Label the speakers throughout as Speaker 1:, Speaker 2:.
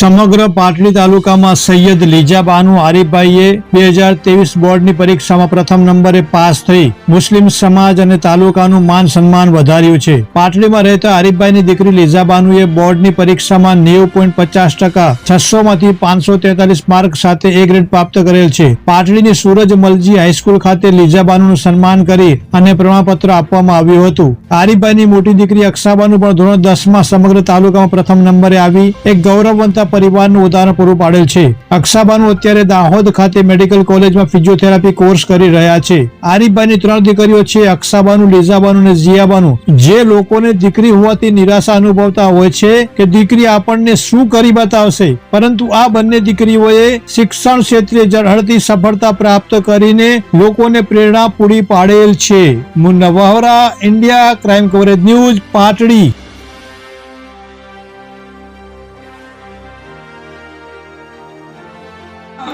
Speaker 1: સમગ્ર પાટડી તાલુકામાં સૈયદ લીજાબાનુ આરીફભાઈએ બે હજાર ત્રેવીસ બોર્ડની પરીક્ષામાં પ્રથમ નંબરે પાસ થઈ. મુસ્લિમ સમાજ અને તાલુકાનું માન સન્માન વધાર્યું છે. પાટડીમાં રહેતા આરીફભાઈની દીકરી લીજાબાનુએ બોર્ડની પરીક્ષામાં નેવું પોઈન્ટ પચાસ ટકા છસો માંથી પાંચસો તેતાલીસ માર્ક સાથે એ ગ્રેડ પ્રાપ્ત કરેલ છે. પાટડીની સૂરજ મલજી હાઈસ્કૂલ ખાતે લીજાબાનુનું સન્માન કરી અને પ્રમાણપત્ર આપવામાં આવ્યું હતું. આરીફભાઈની મોટી દીકરી અક્ષાબાનુ પણ ધોરણ દસમાં સમગ્ર તાલુકામાં પ્રથમ નંબરે આવી. એક ગૌરવવંતા પરિવારનું ઉદાહરણ પૂરું પાડેલ છે. અક્ષાબાનુ અત્યારે દાહોદ ખાતે મેડિકલ કોલેજમાં ફિઝિયોથેરાપી કોર્સ કરી રહ્યા છે. આરીફભાઈની ત્રણ દીકરીઓ છે અક્ષાબાનુ લીઝાબાનુ અને જીયાબાનુ જે લોકોને દીકરી હોવાથી નિરાશા અનુભવતા હોય છે કે દીકરી આપણને શું કરી બતાવશે. પરંતુ આ બંને દીકરીઓએ શિક્ષણ ક્ષેત્રે ઝળહળતી સફળતા પ્રાપ્ત કરીને લોકોને પ્રેરણા પૂરી પાડેલ છે. Munna Vohra, India crime coverage news, Patdi.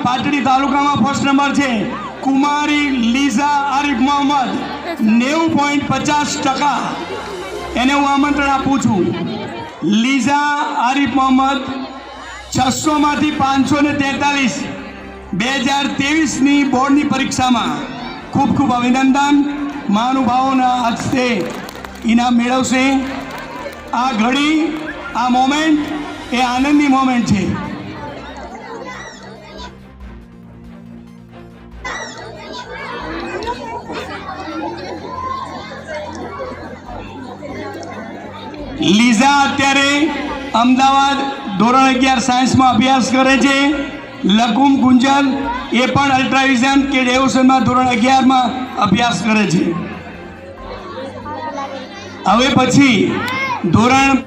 Speaker 2: Patdi તાલુકામાં ફર્સ્ટ નંબર છે. કુમારી લીઝા આરિફ મોહમ્મદ. નેવું પોઈન્ટ પચાસ ટકા. એને હું આમંત્રણ આપું છું. લીઝા આરિફ મોહમ્મદ છસોમાંથી પાંચસો ને તેતાલીસ. બે હજાર ત્રેવીસની બોર્ડની પરીક્ષામાં ખૂબ ખૂબ અભિનંદન. મહાનુભાવોના હસ્તે ઇનામ મેળવશે. આ ઘડી, આ મોમેન્ટ એ આનંદની મોમેન્ટ છે. લીઝા અત્યારે અમદાવાદ ધોરણ અગિયાર સાયન્સમાં અભ્યાસ કરે છે. લકુમ ગુંજન એ પણ અલ્ટ્રાવિઝન કે ડેવોશનમાં ધોરણ અગિયારમાં અભ્યાસ કરે છે. હવે પછી ધોરણ